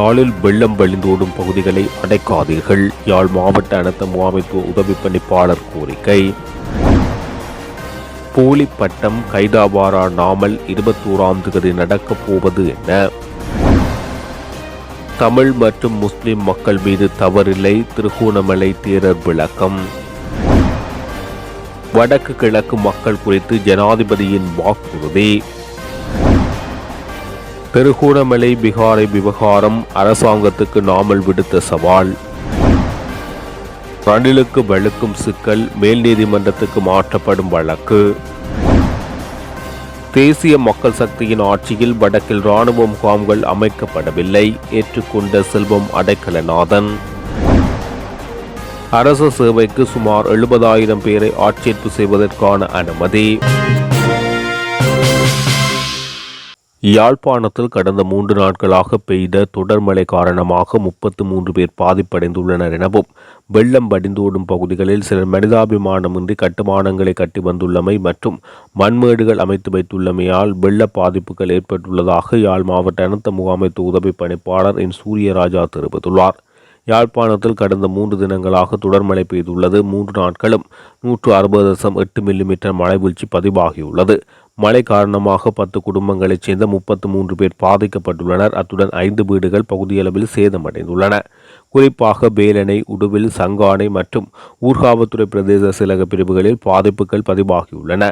யாழில் வெள்ளம் வழிந்தோடும் பகுதிகளை அடைக்காதீர்கள் யாழ் மாவட்ட அனர்த்த முகாமைத்துவ உதவி பணிப்பாளர் கோரிக்கை. போலி பட்டம் கைதாவாரா நாமல் இருபத்தோராம் தேதி நடக்கப் போவது என்ன? தமிழ் மற்றும் முஸ்லிம் மக்கள் மீது தவறில்லை திருகோணமலை தேரர் விளக்கம். வடக்கு கிழக்கு மக்கள் குறித்து ஜனாதிபதியின் வாக்குறுதி. திருகோணமலை பிகாரை விவகாரம் அரசாங்கத்துக்கு நாமல் விடுத்த சவால். ரணிலுக்கு வழுக்கும் சிக்கல் மேல் நீதிமன்றத்துக்கு மாற்றப்படும் வழக்கு. தேசிய மக்கள் சக்தியின் ஆட்சியில் வடக்கில் இராணுவ முகாம்கள் அமைக்கப்படவில்லை. ஏற்றுக்கொண்ட செல்வம் அடைக்கலநாதன். அரசு சேவைக்கு சுமார் எழுபதாயிரம் பேரை ஆட்சேர்ப்பு செய்வதற்கான அனுமதி. யாழ்ப்பாணத்தில் கடந்த மூன்று நாட்களாக பெய்த தொடர் மழை காரணமாக முப்பத்து மூன்று பேர் பாதிப்படைந்துள்ளனர் எனவும் வெள்ளம் வடிந்தோடும் பகுதிகளில் சிலர் மனிதாபிமானமின்றி கட்டுமானங்களை கட்டி வந்துள்ளமை மற்றும் மண்மேடுகள் அமைத்து வைத்துள்ளமையால் வெள்ள பாதிப்புகள் ஏற்பட்டுள்ளதாக யாழ் மாவட்ட அனர்த்த முகாமைத்து உதவி பணிப்பாளர் என். சூரியராஜா தெரிவித்துள்ளார். யாழ்ப்பாணத்தில் கடந்த மூன்று தினங்களாக தொடர் மழை பெய்துள்ளது. மூன்று நாட்களும் நூற்று அறுபது தசம் எட்டு மில்லிமீட்டர் மழை வீழ்ச்சி பதிவாகியுள்ளது. மழை காரணமாக பத்து குடும்பங்களைச் சேர்ந்த முப்பத்து மூன்று பேர் பாதிக்கப்பட்டுள்ளனர். அத்துடன் ஐந்து வீடுகள் பகுதியளவில் சேதமடைந்துள்ளன. குறிப்பாக பேலனை உடுவில் சங்கானை மற்றும் ஊர்காவத்துறை பிரதேச சிலக பிரிவுகளில் பாதிப்புகள் பதிவாகியுள்ளன.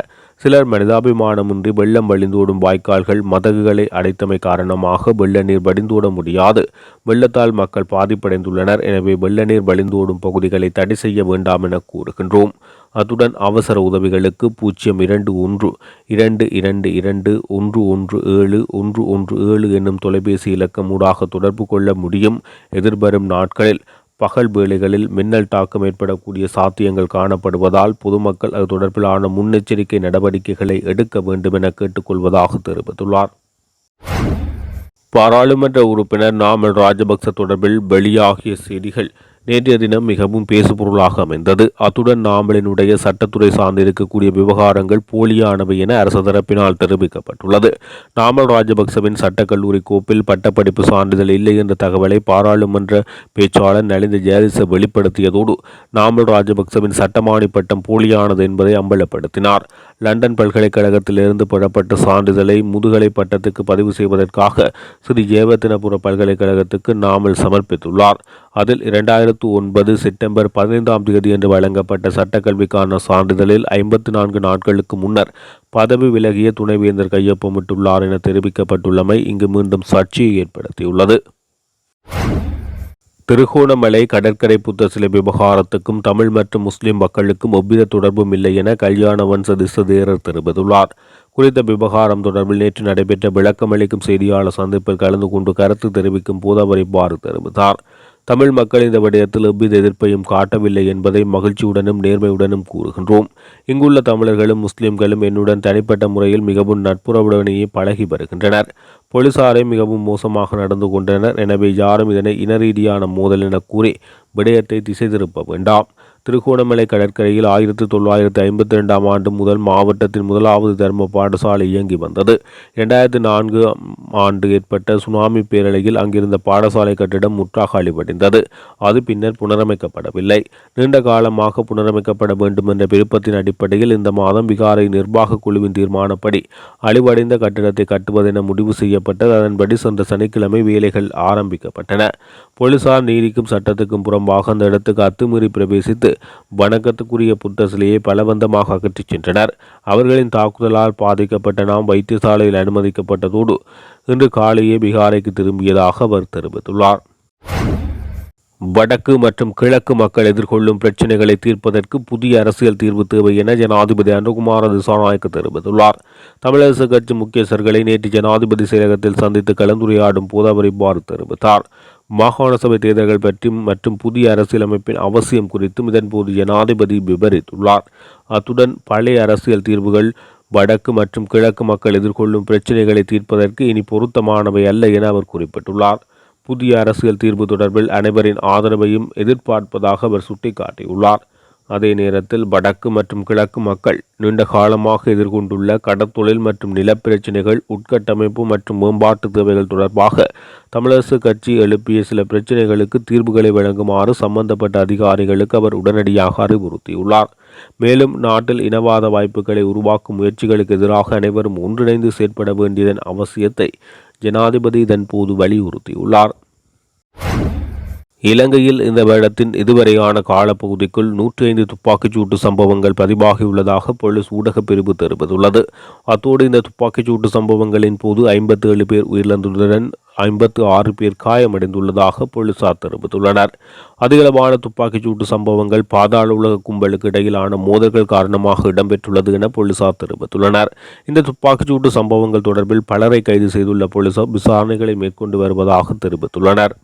சிலர் மனிதாபிமானமின்றி வெள்ளம் வழிந்தோடும் வாய்க்கால்கள் மதகுகளை அடைத்தமை காரணமாக வெள்ள நீர் வடிந்தோட முடியாது. வெள்ளத்தால் மக்கள் பாதிப்படைந்துள்ளனர். எனவே வெள்ள நீர் வழிந்தோடும் பகுதிகளை தடை செய்ய வேண்டாம் என கூறுகின்றோம். அத்துடன் அவசர உதவிகளுக்கு பூஜ்ஜியம் இரண்டு ஒன்று இரண்டு இரண்டு இரண்டு ஒன்று ஒன்று ஏழு ஒன்று ஒன்று ஏழு என்னும் தொலைபேசி இலக்கம் ஊடாக தொடர்பு கொள்ள முடியும். எதிர்வரும் நாட்களில் பகல் வேளைகளில் மின்னல் தாக்கம் ஏற்படக்கூடிய சாத்தியங்கள் காணப்படுவதால் பொதுமக்கள் அது தொடர்பிலான முன்னெச்சரிக்கை நடவடிக்கைகளை எடுக்க வேண்டும் என கேட்டுக்கொள்வதாக தெரிவித்துள்ளார். பாராளுமன்ற உறுப்பினர் நாமல் ராஜபக்ச தொடர்பில் வெளியாகிய செய்திகள் நேற்றைய தினம் மிகவும் பேசுபொருளாக அமைந்தது. அத்துடன் நாமலினுடைய சட்டத்துறை சார்ந்திருக்கக்கூடிய விவகாரங்கள் போலியானவை என அரசு தரப்பினால் தெரிவிக்கப்பட்டுள்ளது. நாமல் ராஜபக்சவின் சட்டக்கல்லூரி கோப்பில் பட்டப்படிப்பு சான்றிதழ் இல்லை என்ற தகவலை பாராளுமன்ற பேச்சாளர் நலிந்த ஜெயதிச வெளிப்படுத்தியதோடு நாமல் ராஜபக்சவின் சட்டமானி பட்டம் போலியானது என்பதை அம்பலப்படுத்தினார். லண்டன் பல்கலைக்கழகத்திலிருந்து பெறப்பட்ட சான்றிதழை முதுகலை பட்டத்துக்கு பதிவு செய்வதற்காக ஸ்ரீ ஜேவத்தினபுர பல்கலைக்கழகத்துக்கு நாமல் சமர்ப்பித்துள்ளார். அதில் இரண்டாயிரத்து ஒன்பது செப்டம்பர் பதினைந்தாம் தேதி என்று வழங்கப்பட்ட சட்டக்கல்விக்கான சான்றிதழில் ஐம்பத்தி நான்கு நாட்களுக்கு முன்னர் பதவி விலகிய துணைவேந்தர் கையொப்பமிட்டுள்ளார் என தெரிவிக்கப்பட்டுள்ளமை இங்கு மீண்டும் சர்ச்சையை ஏற்படுத்தியுள்ளது. திருகோணமலை கடற்கரை புத்த சிலை விவகாரத்துக்கும் தமிழ் மற்றும் முஸ்லிம் மக்களுக்கும் எவ்வித தொடர்பும் இல்லை என கல்யாண வன்ச திசதேரர் தெரிவித்துள்ளார். குறித்த விவகாரம் தொடர்பில் நேற்று நடைபெற்ற விளக்கமளிக்கும் செய்தியாளர் சந்திப்பில் கலந்து கொண்டு கருத்து தெரிவிக்கும் போது அவர் இவ்வாறு தெரிவித்தார். தமிழ் மக்கள் இந்த விடயத்தில் எவ்வித எதிர்ப்பையும் காட்டவில்லை என்பதை மகிழ்ச்சியுடனும் நேர்மையுடனும் கூறுகின்றோம். இங்குள்ள தமிழர்களும் முஸ்லிம்களும் என்னுடன் தனிப்பட்ட முறையில் மிகவும் நட்புறவுடனேயே பழகி வருகின்றனர். போலீசாரை மிகவும் மோசமாக நடந்து கொண்டனர். எனவே யாரும் இதனை இனரீதியான மோதல் என கூறி விடயத்தை திசை திருப்ப வேண்டாம். திருகோணமலை கடற்கரையில் ஆயிரத்தி தொள்ளாயிரத்தி ஐம்பத்தி ரெண்டாம் ஆண்டு முதல் மாவட்டத்தின் முதலாவது தர்ம பாடசாலை இயங்கி வந்தது. இரண்டாயிரத்தி நான்கு ஆண்டு ஏற்பட்ட சுனாமி பேரலையில் அங்கிருந்த பாடசாலை கட்டிடம் முற்றாக அழிவடைந்தது. அது பின்னர் புனரமைக்கப்படவில்லை. நீண்ட காலமாக புனரமைக்கப்பட வேண்டும் என்ற விருப்பத்தின் அடிப்படையில் இந்த மாதம் விகாரை நிர்வாக குழுவின் தீர்மானப்படி அழிவடைந்த கட்டிடத்தை கட்டுவதென முடிவு செய்யப்பட்டது அதன்படி சென்ற சனிக்கிழமை வேலைகள் ஆரம்பிக்கப்பட்டன. போலீசார் நீதிக்கும் சட்டத்துக்கும் புறம்பாக அந்த இடத்துக்கு அத்துமீறி பிரவேசித்து வணக்கத்துக்குரிய புத்த சிலையை பலவந்தமாக அகற்றிச் சென்றனர். அவர்களின் தாக்குதலால் பாதிக்கப்பட்ட நாம் வைத்தியசாலையில் அனுமதிக்கப்பட்டதோடு இன்று காலையே பீகாரைக்கு திரும்பியதாக அவர் தெரிவித்துள்ளார். வடக்கு மற்றும் கிழக்கு மக்கள் எதிர்கொள்ளும் பிரச்சினைகளை தீர்ப்பதற்கு புதிய அரசியல் தீர்வு தேவை என ஜனாதிபதி அனுகுமார திசாநாயக்க தெரிவித்துள்ளார். தமிழரசு கட்சி முக்கியஸ்தர்களை நேற்று ஜனாதிபதி செயலகத்தில் சந்தித்து கலந்துரையாடும் போது அவர் இவ்வாறு தெரிவித்தார். மாகாண சபை தேர்தல்கள் பற்றி மற்றும் புதிய அரசியலமைப்பின் அவசியம் குறித்தும் இதன்போது ஜனாதிபதி விவரித்துள்ளார் அத்துடன் பழைய அரசியல் தீர்வுகள் வடக்கு மற்றும் கிழக்கு மக்கள் எதிர்கொள்ளும் பிரச்சினைகளை தீர்ப்பதற்கு இனி பொருத்தமானவை அல்ல என அவர் குறிப்பிட்டுள்ளார். புதிய அரசியல் தீர்வு தொடர்பில் அனைவரின் ஆதரவையும் எதிர்பார்ப்பதாக அவர் சுட்டிக்காட்டியுள்ளார். அதே நேரத்தில் வடக்கு மற்றும் கிழக்கு மக்கள் நீண்ட காலமாக எதிர்கொண்டுள்ள கடற்தொழில் மற்றும் நிலப்பிரச்சினைகள் உட்கட்டமைப்பு மற்றும் மேம்பாட்டு தேவைகள் தொடர்பாக தமிழரசு கட்சி எழுப்பிய சில பிரச்சினைகளுக்கு தீர்வுகளை வழங்குமாறு சம்பந்தப்பட்ட அதிகாரிகளுக்கு அவர் உடனடியாக அறிவுறுத்தியுள்ளார். மேலும் நாட்டில் இனவாத வாய்ப்புகளை உருவாக்கும் முயற்சிகளுக்கு எதிராக அனைவரும் ஒன்றிணைந்து செயற்பட வேண்டியதன் அவசியத்தை ஜனாதிபதி இதன்போது வலியுறுத்தியுள்ளார். இலங்கையில் இந்த வருடத்தின் இதுவரையான காலப்பகுதிக்குள் நூற்றி ஐந்து துப்பாக்கிச்சூட்டு சம்பவங்கள் பதிவாகியுள்ளதாக போலீஸ் ஊடகப் பிரிவு தெரிவித்துள்ளது. அத்தோடு இந்த துப்பாக்கிச்சூட்டு சம்பவங்களின் போது ஐம்பத்தி ஏழு பேர் உயிரிழந்துள்ளதுடன் ஐம்பத்து ஆறு பேர் காயமடைந்துள்ளதாக போலீசார் தெரிவித்துள்ளனர். அதிகளவான துப்பாக்கிச்சூட்டு சம்பவங்கள் பாதாள உலக கும்பலுக்கு இடையிலான மோதல்கள் காரணமாக இடம்பெற்றுள்ளது என போலீசார் தெரிவித்துள்ளனர். இந்த துப்பாக்கிச்சூட்டு சம்பவங்கள் தொடர்பில் பலரை கைது செய்துள்ள போலீசார் விசாரணைகளை மேற்கொண்டு வருவதாக தெரிவித்துள்ளனர்.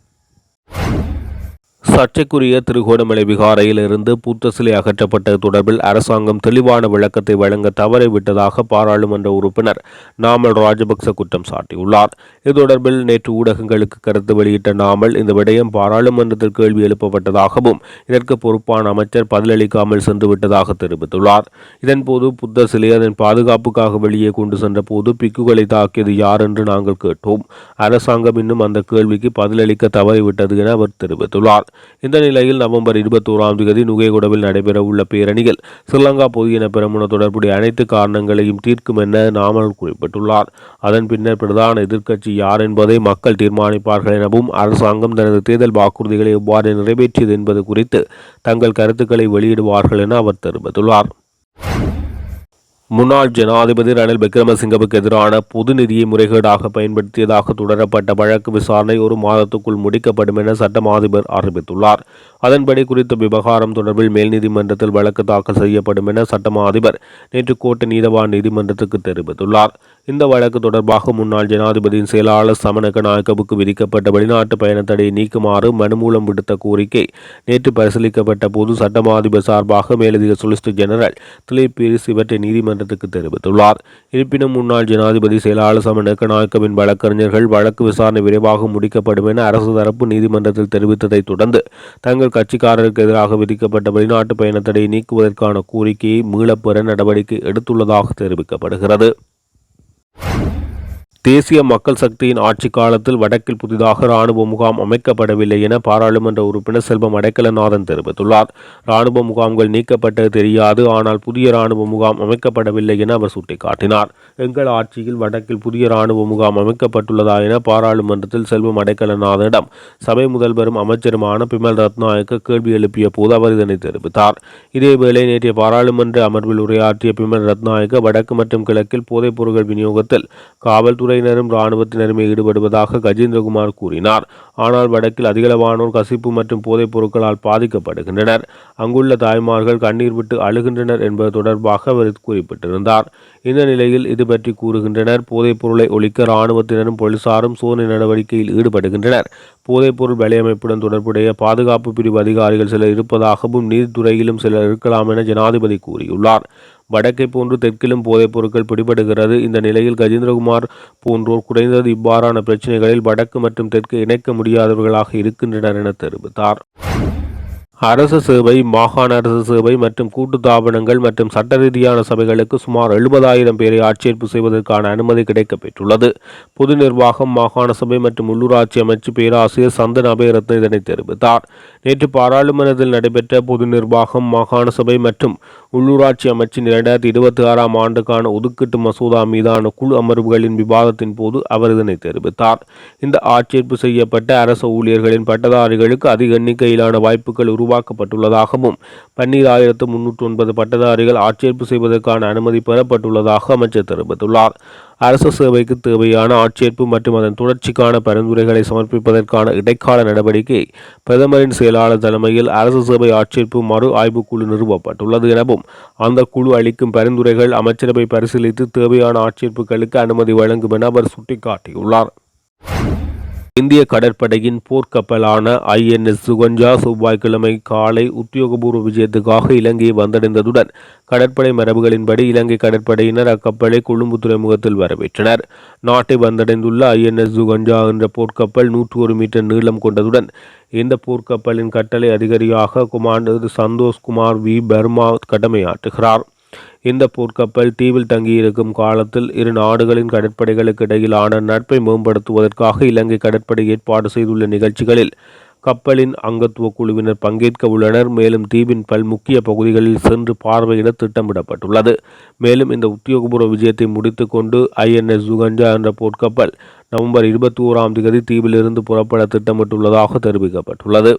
சர்ச்சைக்குரிய திருகோணமலை விகாரையில் இருந்து பூத்த சிலை அகற்றப்பட்டது தொடர்பில் அரசாங்கம் தெளிவான விளக்கத்தை வழங்க தவறிவிட்டதாக பாராளுமன்ற உறுப்பினர் நாமல் ராஜபக்ச குற்றம் சாட்டியுள்ளார். இது தொடர்பில் நேற்று ஊடகங்களுக்கு கருத்து வெளியிட்ட நாமல் இந்த விடயம் பாராளுமன்றத்தில் கேள்வி எழுப்பப்பட்டதாகவும் இதற்கு பொறுப்பான அமைச்சர் பதிலளிக்காமல் சென்று விட்டதாக தெரிவித்துள்ளார் இதன்போது புத்த சிலை அதன் பாதுகாப்புக்காக வெளியே கொண்டு சென்ற போது பிக்குகளை தாக்கியது யார் என்று நாங்கள் கேட்டோம். அரசாங்கம் இன்னும் அந்த கேள்விக்கு பதிலளிக்க தவறிவிட்டது என அவர் தெரிவித்துள்ளார். இந்த நிலையில் நவம்பர் இருபத்தோராம் தேதி நுகேகுடவில் நடைபெறவுள்ள பேரணிகள் ஸ்ரீலங்கா பொதுஜன பெரமுன தொடர்புடைய அனைத்து காரணங்களையும் தீர்க்கும் என நாமல் குறிப்பிட்டுள்ளார். அதன் பின்னர் பிரதான எதிர்க்கட்சி யார் என்பதை மக்கள் தீர்மானிப்பார்கள் எனவும் அரசாங்கம் தனது தேர்தல் வாக்குறுதிகளை எவ்வாறு நிறைவேற்றியது என்பது குறித்து தங்கள் கருத்துக்களை வெளியிடுவார்கள் என அவர் தெரிவித்துள்ளார். முன்னாள் ஜனாதிபதி ரணில் விக்ரமசிங்கவுக்கு எதிரான பொது நிதியை முறைகேடாக பயன்படுத்தியதாக தொடரப்பட்ட வழக்கு விசாரணை ஒரு மாதத்துக்குள் முடிக்கப்படும் என சட்டம் அதிபர் அறிவித்துள்ளார். அதன்படி குறித்த விவகாரம் தொடர்பில் மேல் நீதிமன்றத்தில் வழக்கு தாக்கல் செய்யப்படும் என சட்டமா அதிபர் நேற்று கோட்டை நீதவான் நீதிமன்றத்துக்கு தெரிவித்துள்ளார். இந்த வழக்கு தொடர்பாக முன்னாள் ஜனாதிபதியின் செயலாளர் சமணக்க நாயக்கவுக்கு விதிக்கப்பட்ட வெளிநாட்டு பயணத்தடையை நீக்குமாறு மனு மூலம் விடுத்த கோரிக்கை. நேற்று பரிசீலிக்கப்பட்ட போது சட்டமாதிபர் சார்பாக மேலதிக சொலிசிட்டர் ஜெனரல் திலீப் பீரிஸ் இவற்றை நீதிமன்றத்துக்கு தெரிவித்துள்ளார். இருப்பினும் முன்னாள் ஜனாதிபதி செயலாளர் சமணக்க நாயக்கவின் வழக்கறிஞர்கள் வழக்கு விசாரணை விரைவாக முடிக்கப்படும் என அரசு தரப்பு நீதிமன்றத்தில் தெரிவித்ததைத் தொடர்ந்து தங்கள் கட்சிக்காரருக்கு எதிராக விதிக்கப்பட்ட வெளிநாட்டு பயணத்தடையை நீக்குவதற்கான கோரிக்கையை மீளப்பெற நடவடிக்கை எடுத்துள்ளதாக தெரிவிக்கப்படுகிறது. you தேசிய மக்கள் சக்தியின் ஆட்சி காலத்தில் வடக்கில் புதிதாக இராணுவ முகாம் அமைக்கப்படவில்லை என பாராளுமன்ற உறுப்பினர் செல்வம் அடைக்கலநாதன் தெரிவித்துள்ளார். இராணுவ முகாம்கள் நீக்கப்பட்டது தெரியாது ஆனால் புதிய இராணுவ முகாம் அமைக்கப்படவில்லை என அவர் சுட்டிக்காட்டினார். எங்கள் ஆட்சியில் வடக்கில் புதிய இராணுவ முகாம் அமைக்கப்பட்டுள்ளதா என பாராளுமன்றத்தில் செல்வம் அடைக்கலநாதனிடம் சபை முதல்வரும் அமைச்சருமான பிமல் ரத்நாயக்க கேள்வி எழுப்பிய போது அவர் இதனை தெரிவித்தார். இதேவேளை நேற்றைய பாராளுமன்ற அமர்வில் உரையாற்றிய பிமல் ரத்நாயக்க வடக்கு மற்றும் கிழக்கில் போதைப் பொருட்கள் விநியோகத்தில் காவல்துறை படையினரும் இராணுவத்தினருமே ஈடுபடுவதாக கஜேந்திரகுமார் கூறினார். ஆனால் வடக்கில் அதிகளவானோர் கசிப்பு மற்றும் போதைப் பொருட்களால் பாதிக்கப்படுகின்றனர். அங்குள்ள தாய்மார்கள் கண்ணீர் விட்டு அழுகின்றனர் என்பது தொடர்பாக அவர் குறிப்பிட்டிருந்தார். இந்த நிலையில் இது பற்றி கூறுகின்றனர். போதைப் பொருளை ஒழிக்க இராணுவத்தினரும் போலீசாரும் சோதனை நடவடிக்கையில் ஈடுபடுகின்றனர். போதைப்பொருள் வலையமைப்புடன் தொடர்புடைய பாதுகாப்பு பிரிவு அதிகாரிகள் சிலர் இருப்பதாகவும் நீதித்துறையிலும் சிலர் இருக்கலாம் என ஜனாதிபதி கூறியுள்ளார். வடக்கை போன்று தெற்கிலும் போதைப் பொருட்கள் பிடிபடுகிறது. இந்த நிலையில் கஜேந்திரகுமார் போன்றோர் குறைந்தது இவ்வாறான பிரச்சனைகளில் வடக்கு மற்றும் தெற்கு இணைக்க முடியாதவர்களாக இருக்கின்றனர் என தெரிவித்தார். அரசு சேவை மாகாண அரசு சேவை மற்றும் கூட்டு தாபனங்கள் மற்றும் சட்ட ரீதியான சபைகளுக்கு சுமார் எழுபதாயிரம் பேரை ஆட்சேர்ப்பு செய்வதற்கான அனுமதி கிடைக்கப்பெற்றுள்ளது. பொது நிர்வாகம் மாகாண சபை மற்றும் உள்ளூராட்சி அமைச்சு பேராசிரியர் சந்தன் அபயரத்ன இதனை தெரிவித்தார். நேற்று பாராளுமன்றத்தில் நடைபெற்ற பொது நிர்வாகம் மாகாண சபை மற்றும் உள்ளூராட்சி அமைச்சின் இரண்டாயிரத்தி இருபத்தி ஆறாம் ஆண்டுக்கான ஒதுக்கீட்டு மசோதா மீதான குழு அமர்வுகளின் விவாதத்தின் போது அவர் இதனை தெரிவித்தார். இந்த ஆட்சேர்ப்பு செய்யப்பட்ட அரசு ஊழியர்களின் பட்டதாரிகளுக்கு அதிக எண்ணிக்கையிலான வாய்ப்புகள் உருவாக்கப்பட்டுள்ளதாகவும் பன்னீராயிரத்து முன்னூற்றி ஒன்பது பட்டதாரிகள் ஆட்சேர்ப்பு செய்வதற்கான அனுமதி பெறப்பட்டுள்ளதாக அமைச்சர் தெரிவித்துள்ளார். அரசு சேவைக்கு தேவையான ஆட்சேர்ப்பு மற்றும் அதன் தொடர்ச்சிக்கான பரிந்துரைகளை சமர்ப்பிப்பதற்கான இடைக்கால நடவடிக்கை பிரதமரின் செயலாளர் தலைமையில் அரசு சேவை ஆட்சேர்ப்பு மறு ஆய்வுக்குழு நிறுவப்பட்டுள்ளது எனவும் அந்த குழு அளிக்கும் பரிந்துரைகள் அமைச்சரவை பரிசீலித்து தேவையான ஆட்சேர்ப்புகளுக்கு அனுமதி வழங்கும் என அவர் சுட்டிக்காட்டியுள்ளார். இந்திய கடற்படையின் போர்க்கப்பலான ஐஎன்எஸ் சுகஞ்சா செவ்வாய்க்கிழமை காலை உத்தியோகபூர்வ விஜயத்துக்காக இலங்கையை வந்தடைந்ததுடன் கடற்படை மரபுகளின்படி இலங்கை கடற்படையினர் அக்கப்பலை கொழும்பு துறைமுகத்தில் வரவேற்றனர். நாட்டை வந்தடைந்துள்ள ஐஎன்எஸ் சுகஞ்சா என்ற போர்க்கப்பல் நூற்று ஒரு மீட்டர் நீளம் கொண்டதுடன் இந்த போர்க்கப்பலின் கட்டளை அதிகாரியாக குமாண்டர் சந்தோஷ் குமார் வி. பர்மா கடமையாற்றுகிறார். இந்த போர்க்கப்பல் தீவில் தங்கியிருக்கும் காலத்தில் இரு நாடுகளின் கடற்படைகளுக்கு இடையிலான நட்பை மேம்படுத்துவதற்காக இலங்கை கடற்படை ஏற்பாடு செய்துள்ள நிகழ்ச்சிகளில் கப்பலின் அங்கத்துவ குழுவினர் பங்கேற்க உள்ளனர். மேலும் தீவின் பல் முக்கிய பகுதிகளில் சென்று பார்வையிட திட்டமிடப்பட்டுள்ளது. மேலும் இந்த உத்தியோகபூர்வ விஜயத்தை முடித்துக்கொண்டு ஐஎன்எஸ் சுகஞ்சா என்ற போர்க்கப்பல் நவம்பர் இருபத்தி ஓராம் தேதி தீவிலிருந்து புறப்பட திட்டமிட்டுள்ளதாக தெரிவிக்கப்பட்டுள்ளது.